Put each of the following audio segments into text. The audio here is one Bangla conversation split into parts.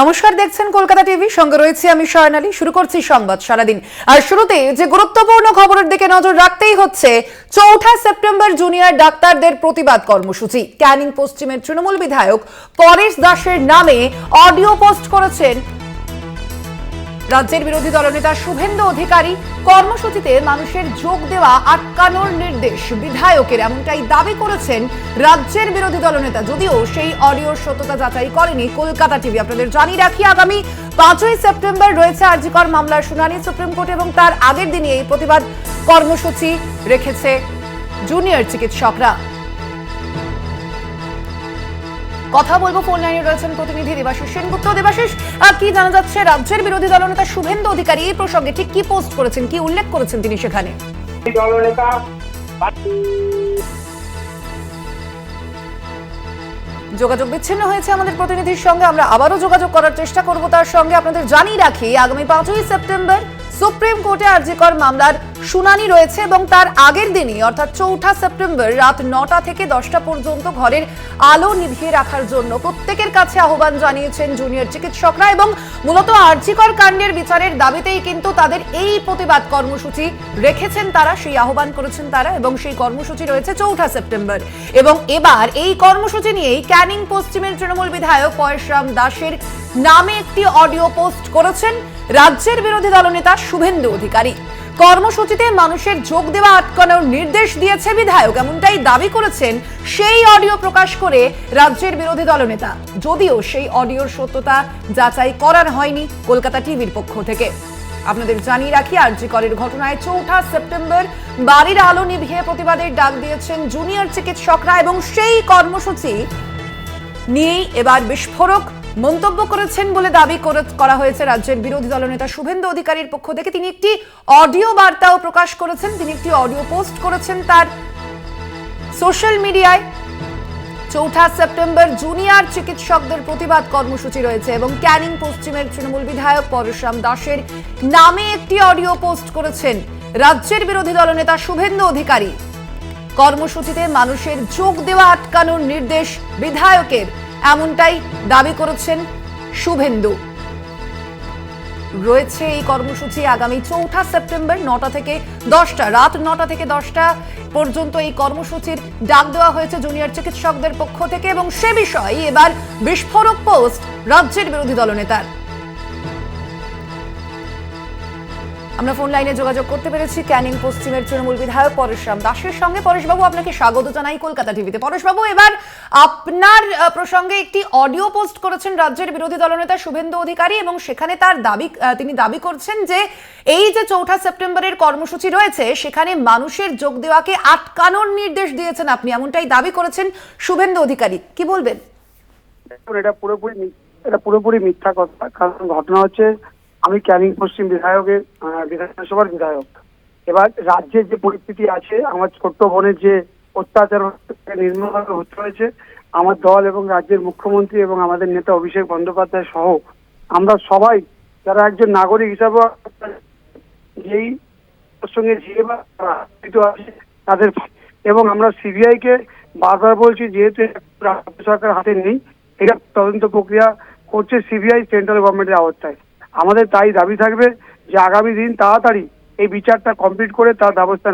নমস্কার, দেখছেন কলকাতা টিভি। সঙ্গে রয়েছে আমি সয়নালি শুরু করছি সংবাদ সারাদিন। আর শুরুতে যে গুরুত্বপূর্ণ খবরের দিকে নজর রাখতেই হচ্ছে, চৌঠা সেপ্টেম্বর জুনিয়র ডাক্তারদের প্রতিবাদ কর্মসূচি। ক্যানিং পশ্চিমের তৃণমূল বিধায়ক পরেশ দাসের নামে অডিও পোস্ট করেছেন রাজ্যের বিরোধী দলনেতা শুভেন্দু অধিকারী কর্মসূচিতে মানুষের যোগ দেওয়া আটকানোর নির্দেশ বিধায়কের, এমনটাই দাবি করেছেন রাজ্যের বিরোধী দলনেতা। যদিও সেই অডিওর সত্যতা যাচাই করেনি কলকাতা টিভি। আপনাদের জানিয়ে রাখি, আগামী পাঁচই সেপ্টেম্বর রয়েছে আরজিকর মামলার শুনানি সুপ্রিম কোর্ট এবং তার আগের দিনই এই প্রতিবাদ কর্মসূচি রেখেছে জুনিয়র চিকিৎসকরা। কথা বলব ফোন লাইনে রয়েছেন প্রতিনিধি দেবাশিস সেনগুপ্ত। দেবাশিস কি জানা যাচ্ছে? রাজ্যের বিরোধী দলনেতা শুভেন্দু অধিকারী এই প্রসঙ্গে ঠিক কি পোস্ট করেছেন, কি উল্লেখ করেছেন তিনি সেখানে? যোগাযোগ বিচ্ছিন্ন হয়েছে আমাদের প্রতিনিধির সঙ্গে। আমরা আবারও যোগাযোগ করার চেষ্টা করব তার সঙ্গে। আপনাদের জানিয়ে রাখি, আগামী পাঁচই সেপ্টেম্বর সুপ্রিম কোর্টে আরজিকর মামলার শুনানি রয়েছে এবং তার আগের দিনই, অর্থাৎ চৌঠা সেপ্টেম্বর রাত নটা থেকে দশটা পর্যন্ত ঘরের আলো নিভিয়ে রাখার জন্য প্রত্যেকের কাছে আহ্বান জানিয়েছেন জুনিয়র চিকিৎসকরা এবং মূলত আরজিকর কাণ্ডের বিচারের দাবিতেই কিন্তু তাদের এই প্রতিবাদ কর্মসূচি রেখেছেন তারা, সেই আহ্বান করেছেন তারা এবং সেই কর্মসূচি রয়েছে চৌঠা সেপ্টেম্বর। এবং এবার এই কর্মসূচি নিয়েই ক্যানিং পশ্চিমের তৃণমূল বিধায়ক পয়সরাম দাসের নামে একটি অডিও পোস্ট করেছেন। রাজ্যের বিরোধী দলনেতা শুভেন্দু অধিকারী। কর্মসূচিতে মানুষের যোগ দেওয়া আটকানোর নির্দেশ দিয়েছে বিধায়ক, এমনটাই দাবি করেছেন সেই অডিও প্রকাশ করে রাজ্যের বিরোধী দলনেতা। যদিও সেই অডিওর সত্যতা যাচাই করার হয়নি কলকাতা টিভির পক্ষ থেকে। আপনাদের জানিয়ে রাখি, আরজি করের ঘটনায় চৌঠা সেপ্টেম্বর বাড়ির আলো নিভিয়ে প্রতিবাদের ডাক দিয়েছেন জুনিয়র চিকিৎসকরা এবং সেই কর্মসূচি নিয়েই এবার বিস্ফোরক মন্তব্য করেছেন বলে দাবি করা হয়েছে রাজ্যের বিরোধী দলনেতা শুভেন্দু অধিকারীর পক্ষ থেকে। তিনি একটি অডিও বার্তাও প্রকাশ করেছেন। তিনি একটি অডিও পোস্ট করেছেন তার সোশ্যাল মিডিয়ায়। চৌঠা সেপ্টেম্বর জুনিয়র চিকিৎসকদের প্রতিবাদ কর্মসূচি রয়েছে এবং ক্যানিং পশ্চিমের তৃণমূল বিধায়ক পরশুরাম দাসের নামে একটি অডিও পোস্ট করেছেন রাজ্যের বিরোধী দলনেতা শুভেন্দু অধিকারী। কর্মসূচিতে মানুষের যোগ দেওয়া আটকানোর নির্দেশ বিধায়কের। এমনটাই দাবি করেছেন শুভেন্দু। রয়েছে এই কর্মসূচি আগামী চৌঠা সেপ্টেম্বর নটা থেকে দশটা, রাত নটা থেকে দশটা পর্যন্ত এই কর্মসূচির ডাক দেওয়া হয়েছে জুনিয়র চিকিৎসকদের পক্ষ থেকে এবং সে বিষয়ে এবার বিস্ফোরক পোস্ট রাজ্যের বিরোধী দলনেতার। আমরা ফোন লাইনে যোগাযোগ করতে পেরেছি। ক্যানিং পশ্চিমের তৃণমূল বিধায়ক পরেশরাম দাসের সঙ্গে। পরেশবাবু, আপনাকে স্বাগত জানাই কলকাতা টিভিতে পরেশবাবু, এবার আপনার প্রসঙ্গে একটি অডিও পোস্ট করেছেন রাজ্যের বিরোধী দলনেতা শুভেন্দু অধিকারী এবং সেখানে তার দাবি তিনি দাবি করছেন যে এই যে চৌঠা সেপ্টেম্বরের কর্মসূচি রয়েছে, সেখানে মানুষের যোগ দেওয়াকে আটকানোর নির্দেশ দিয়েছেন আপনি। এমনটাই দাবি করেছেন শুভেন্দু অধিকারী। কি বলবেন? এটা পুরোপুরি এটা পুরোপুরি মিথ্যা কথা। কারণ ঘটনা হচ্ছে আমি ক্যানিং পশ্চিম বিধায়কের বিধানসভার বিধায়ক। এবার রাজ্যের যে পরিস্থিতি আছে, আমার ছোট্ট বোনের যে অত্যাচার নির্মূলভাবে হতে হয়েছে, আমার দল এবং রাজ্যের মুখ্যমন্ত্রী এবং আমাদের নেতা অভিষেক বন্দ্যোপাধ্যায় সহ আমরা সবাই যারা একজন নাগরিক হিসাবে যেই সঙ্গে যে আছে, তাদের এবং আমরা সিবিআই কে বারবার বলছি, যেহেতু রাজ্য সরকার হাতে নেই, এটা তদন্ত প্রক্রিয়া করছে সিবিআই, সেন্ট্রাল গভর্নমেন্টের আওতায়। আমাদের তাই দাবি থাকবে যে আগামী দিন তাড়াতাড়ি এই বিচারটা কমপ্লিট করে তার ব্যবস্থা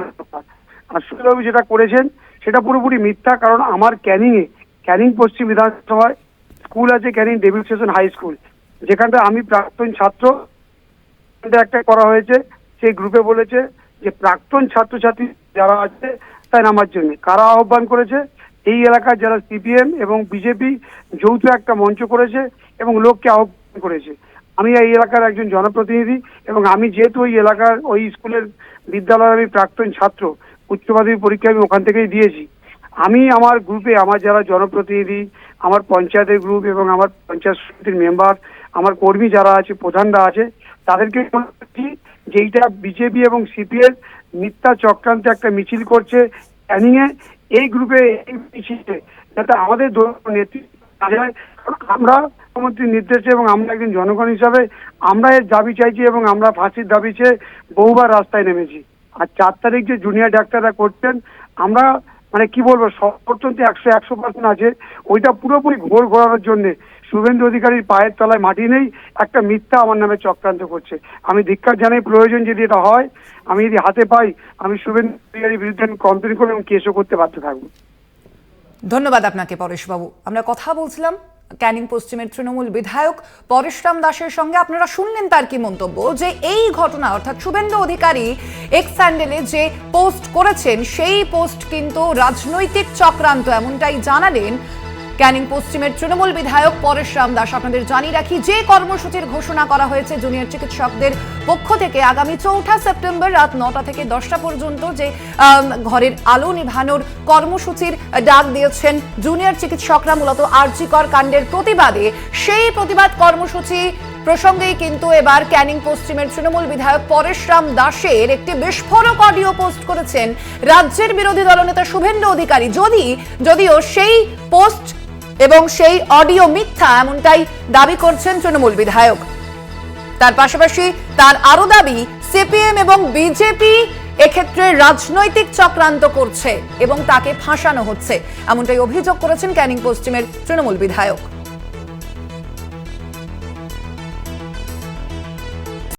আর সুলভী যেটা করেছেন, সেটা পুরোপুরি মিথ্যা, কারণ আমার ক্যানিং এ, ক্যানিং পশ্চিম বিধানসভায় স্কুল আছে, Canning David station high school. যেখানটা আমি প্রাক্তন ছাত্র একটা করা হয়েছে সেই গ্রুপে বলেছে যে প্রাক্তন ছাত্রছাত্রী যারা আছে, তাই নামার জন্য। কারা আহ্বান করেছে? এই এলাকার যারা সিপিএম এবং বিজেপি যৌথ একটা মঞ্চ করেছে এবং লোককে আহ্বান করেছে। আমি এই এলাকার একজন জনপ্রতিনিধি এবং আমি যেহেতু ওই এলাকার, ওই স্কুলের বিদ্যালয়ের আমি প্রাক্তন ছাত্র উচ্চ মাধ্যমিক পরীক্ষা আমি ওখান থেকেই দিয়েছি। আমি আমার গ্রুপে, আমার যারা জনপ্রতিনিধি, আমার পঞ্চায়েতের গ্রুপ এবং আমার পঞ্চায়েত সমিতির মেম্বার, আমার কর্মী যারা আছে, প্রধানরা আছে, তাদেরকে যে এইটা বিজেপি এবং সিপিএর মিথ্যা চক্রান্ত একটা মিছিল করছে এ এই গ্রুপে এই মিছিলে যাতে আমাদের নেতৃত্ব আমরা মুখ্যমন্ত্রীর নির্দেশে এবং আমরা একজন জনগণ হিসাবে আমরা এর দাবি চাইছি এবং আমরা ফাঁসির দাবি চেয়ে বহুবার রাস্তায় নেমেছি। আর চার তারিখ যে জুনিয়র ডাক্তাররা করছেন, আমরা মানে কি বলব সমর্থন তো একশো একশো পার্সেন্ট আছে। ওইটা পুরোপুরি ঘোর ঘোরানোর জন্য শুভেন্দু অধিকারীর পায়ের তলায় মাটি নেই, একটা মিথ্যা আমার নামে চক্রান্ত করছে। আমি ধিক্কার জানাই প্রয়োজন যদি এটা হয়, আমি যদি হাতে পাই, আমি শুভেন্দু অধিকারীর বিরুদ্ধে আমি কমপ্লেন করব এবং কেসও করতে বাধ্য থাকব। ধন্যবাদ আপনাকে পরেশবাবু। আমরা কথা বলছিলাম ক্যানিং পশ্চিমের তৃণমূল বিধায়ক পরেশরাম দাসের সঙ্গে আপনারা শুনলেন তার কি মন্তব্য? যে এই ঘটনা, অর্থাৎ শুভেন্দু অধিকারী এক্স স্যান্ডেলে যে পোস্ট করেছেন, সেই পোস্ট কিন্তু রাজনৈতিক চক্রান্ত, এমনটাই জানালেন ক্যানিং পশ্চিমের তৃণমূল বিধায়ক পরেশরাম দাস আপনাদের জানিয়ে রাখি, যে কর্মসূচির ঘোষণা করা হয়েছে জুনিয়র চিকিৎসকদের পক্ষ থেকে আগামী চৌঠা সেপ্টেম্বর রাত নটা থেকে দশটা পর্যন্ত যে ঘরের আলো নিভানোর কর্মসূচির ডাক দিয়েছেন জুনিয়র চিকিৎসকরা, মূলত আর্জিকর কাণ্ডের প্রতিবাদে। সেই প্রতিবাদ কর্মসূচি প্রসঙ্গেই কিন্তু এবার ক্যানিং পশ্চিমের তৃণমূল বিধায়ক পরেশরাম দাসের একটি বিস্ফোরক অডিও পোস্ট করেছেন রাজ্যের বিরোধী দলনেতা শুভেন্দু অধিকারী। যদি, যদিও সেই পোস্ট এবং সেই অডিও মিথ্যা এমনটাই দাবি করছেন তৃণমূল বিধায়ক। তার পাশাপাশি তার আরও দাবি, সিপিএম এবং বিজেপি এক্ষেত্রে রাজনৈতিক চক্রান্ত করছে এবং তাকে ফাঁসানো হচ্ছে। এমনটাই অভিযোগ করেছেন ক্যানিং পশ্চিমের তৃণমূল বিধায়ক।